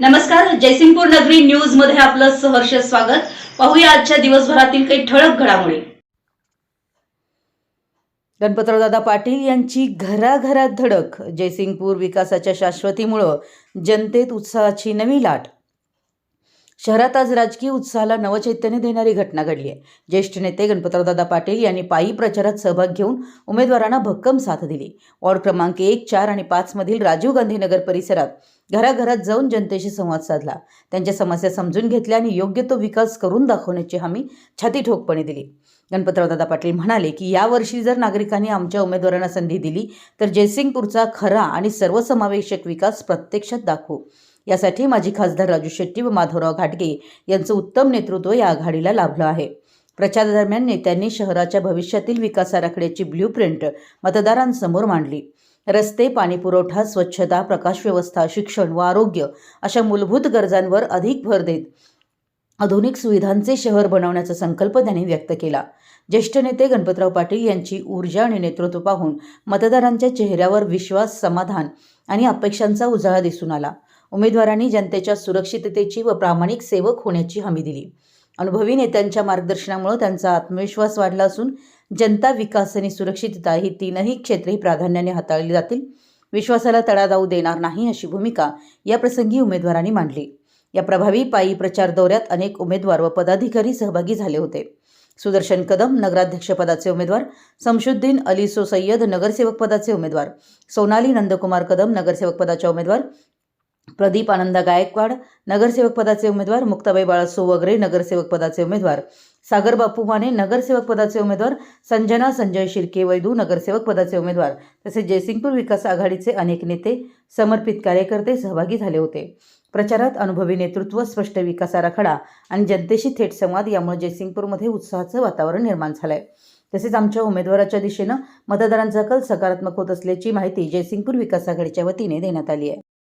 नमस्कार जयसिंगपूर नगरी न्यूजमध्ये आपलं सहर्ष स्वागत. पाहूया आजच्या दिवसभरातील काही ठळक घडामोडी. गणपतरावदादा पाटील यांची घराघरात धडक. जयसिंगपूर विकासाच्या शाश्वतीमुळं जनतेत उत्साहाची नवी लाट. शहरात आज राजकीय उत्साहाला नवचैतन्य देणारी घटना घडली आहे. ज्येष्ठ नेते गणपतरावदादा पाटील यांनी पायी प्रचारात सहभाग घेऊन उमेदवारांना भक्कम साथ दिली. वॉर्ड क्रमांक एक चार आणि पाचमधील राजीव गांधी नगर परिसरात घराघरात जाऊन जनतेशी संवाद साधला. त्यांच्या समस्या समजून घेतल्या आणि योग्य तो विकास करून दाखवण्याची हमी छाती ठोकपणे दिली. गणपतरावदादा पाटील म्हणाले की यावर्षी जर नागरिकांनी आमच्या उमेदवारांना संधी दिली तर जयसिंगपूरचा खरा आणि सर्वसमावेशक विकास प्रत्यक्षात दाखवू. यासाठी माजी खासदार राजू शेट्टी व माधवराव घाटगे यांचं उत्तम नेतृत्व या आघाडीला लाभलं आहे. प्रचारादरम्यान नेत्यांनी शहराच्या भविष्यातील विकास आराखड्याची ब्ल्यूप्रिंट मतदारांसमोर मांडली. रस्ते पाणीपुरवठा स्वच्छता प्रकाश व्यवस्था शिक्षण व आरोग्य अशा मूलभूत गरजांवर अधिक भर देत आधुनिक सुविधांचे शहर बनवण्याचा संकल्प त्यांनी व्यक्त केला. ज्येष्ठ नेते गणपतराव पाटील यांची ऊर्जा आणि नेतृत्व पाहून मतदारांच्या चेहऱ्यावर विश्वास समाधान आणि अपेक्षांचा उजाळा दिसून आला. उमेदवारांनी जनतेच्या सुरक्षिततेची व प्रामाणिक सेवक होण्याची हमी दिली. अनुभवी नेत्यांच्या मार्गदर्शनामुळे त्यांचा आत्मविश्वास वाढला असून जनता विकास आणि सुरक्षितता ही तीनही क्षेत्रे प्राधान्याने हाताळली जातील. विश्वासाला तडा जाऊ देणार नाही अशी भूमिका या प्रसंगी उमेदवारांनी मांडली. या प्रभावी पायी प्रचार दौऱ्यात अनेक उमेदवार व पदाधिकारी सहभागी झाले होते. सुदर्शन कदम नगराध्यक्षपदाचे उमेदवार समशुद्दीन अलीसो सय्यद नगरसेवक पदाचे उमेदवार सोनाली नंदकुमार कदम नगरसेवक पदाच्या उमेदवार प्रदीप आनंदा गायकवाड नगरसेवक पदाचे उमेदवार मुक्ताबाई बाळासो वगैरे नगरसेवक पदाचे उमेदवार. सागर बापू माने नगरसेवक पदाचे उमेदवार. संजना संजय शिर्के वैदू नगरसेवक पदाचे उमेदवार. तसेच जयसिंगपूर विकास आघाडीचे अनेक नेते समर्पित कार्यकर्ते सहभागी झाले होते. प्रचारात अनुभवी नेतृत्व स्पष्ट विकास आराखडा आणि जनतेशी थेट संवाद यामुळे जयसिंगपूरमध्ये उत्साहाचं वातावरण निर्माण झालंय. तसेच आमच्या उमेदवाराच्या दिशेनं मतदारांचा कल सकारात्मक होत असल्याची माहिती जयसिंगपूर विकास आघाडीच्या वतीने देण्यात आली आहे.